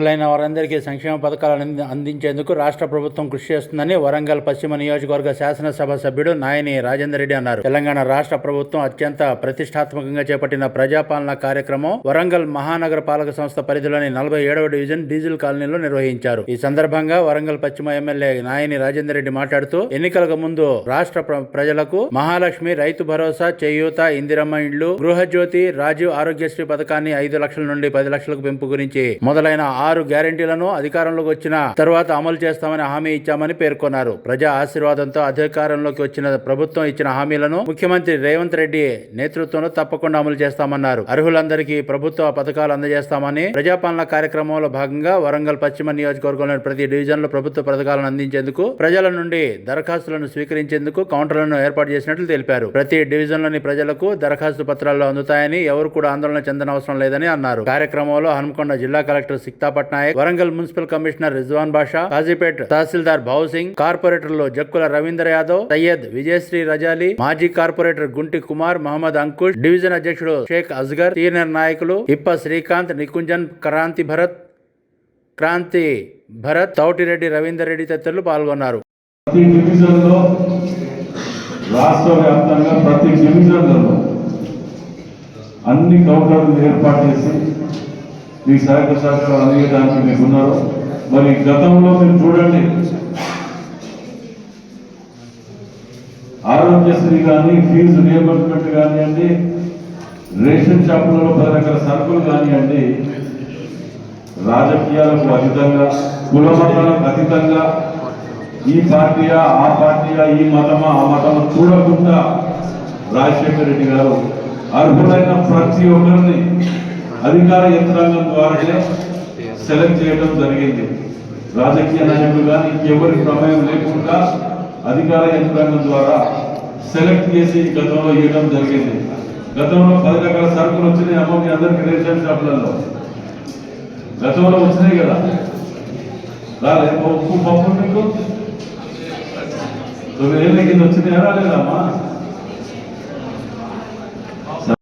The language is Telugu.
అర్హులైన వారందరికీ సంక్షేమ పథకాలను అందించేందుకు రాష్ట్ర ప్రభుత్వం కృషి చేస్తుందని వరంగల్ పశ్చిమ నియోజకవర్గ శాసనసభ సభ్యుడు నాయని రాజేందర్ రెడ్డి అన్నారు. తెలంగాణ రాష్ట్ర ప్రభుత్వం అత్యంత ప్రతిష్టాత్మకంగా చేపట్టిన ప్రజాపాలన కార్యక్రమం వరంగల్ మహానగర పాలక సంస్థ పరిధిలోని నలభై ఏడవ డివిజన్ డీజిల్ కాలనీలో నిర్వహించారు. ఈ సందర్భంగా వరంగల్ పశ్చిమ ఎమ్మెల్యే నాయని రాజేందర్ రెడ్డి మాట్లాడుతూ ఎన్నికలకు ముందు రాష్ట్ర ప్ర- ప్రజలకు మహాలక్ష్మి రైతు భరోసా చేయూత ఇందిరమ్మ ఇండ్లు గృహజ్యోతి రాజీవ్ ఆరోగ్యశ్రీ పథకాన్ని ఐదు లక్షల నుండి పది లక్షలకు పెంపు గురించి మొదలైన ఆరు గ్యారంటీలను అధికారంలోకి వచ్చిన తర్వాత అమలు చేస్తామని హామీ ఇచ్చామని పేర్కొన్నారు. ప్రజా ఆశీర్వాదంతో అధికారంలోకి వచ్చిన ప్రభుత్వం ఇచ్చిన హామీలను ముఖ్యమంత్రి రేవంత్ రెడ్డి నేతృత్వంలో తప్పకుండా అమలు చేస్తామన్నారు. అర్హులందరికీ ప్రభుత్వ పథకాలు అందజేస్తామని ప్రజాపాలన కార్యక్రమంలో భాగంగా వరంగల్ పశ్చిమ నియోజకవర్గంలోని ప్రతి డివిజన్లో ప్రభుత్వ పథకాలను అందించేందుకు ప్రజల నుండి దరఖాస్తులను స్వీకరించేందుకు కౌంటర్లను ఏర్పాటు చేసినట్లు తెలిపారు. ప్రతి డివిజన్లోని ప్రజలకు దరఖాస్తు పత్రాలు అందుతాయని ఎవరు కూడా ఆందోళన చెందనవసరం లేదని అన్నారు. కార్యక్రమంలో హనుమకొండ జిల్లా collector Sikta Patnaik Warangal municipal commissioner Rizwan Basha Kazipet తహసీల్దార్ భావ్ సింగ్ కార్పొరేటర్లు జక్కుల రవీందర్ యాదవ్ సయ్యద్ విజయశ్రీ రజాలి మాజీ కార్పొరేటర్ గుంటి కుమార్ మహమ్మద్ అంకుష్ డివిజన్ అధ్యక్షుడు షేక్ అస్గర్ సీనియర్ నాయకులు ఇప్ప శ్రీకాంత్ నికుంజన్ క్రాంతి భరత్ క్రాంతి భరత్ తౌటిరెడ్డి రవీందర్ రెడ్డి తదితరులు పాల్గొన్నారు. ప్రతి డివిజన్లో రాష్ట్ర వ్యాప్తంగా ప్రతి డివిజన్లలో అన్ని కౌంటర్లు ఏర్పాటు చేసి మీ సహాయక సహకారాలు అందించడానికి మీకు ఉన్నారు మరి గతంలో మీరు చూడండి. ఆరోగ్యశ్రీ కానీ ఫీజు రియంబర్స్మెంట్ కానివ్వండి రేషన్ షాపులలో పది రకాల సరుకులు కానివ్వండి రాజకీయాలకు అతీతంగా కులమతాలకు అతీతంగా ఈ పార్టీయా ఆ పార్టీయా ఈ మతమా ఆ మతమా చూడకుండా రాజశేఖర రెడ్డి గారు అర్హులైన ప్రతి ఒక్కరిని అధికార యంత్రాంగం ద్వారానే సెలెక్ట్ చేయడం జరిగింది. రాజకీయ నాయకులు కానీ ఇంకెవరి ప్రమేయం లేకుండా అధికార యంత్రాంగం ద్వారా సెలెక్ట్ చేసి గతంలో ఇవ్వడం జరిగింది. గతంలో పది రకాల సరుకులు వచ్చినాయి. అమ్మ మీ అందరికీ రేషన్ షాపులలో. గతంలో వచ్చినాయి కదా. రాలే ఉప్పు పప్పు మీకు తొమ్మిదేళ్ళ కింద వచ్చినాయా? రాలేదమ్మా.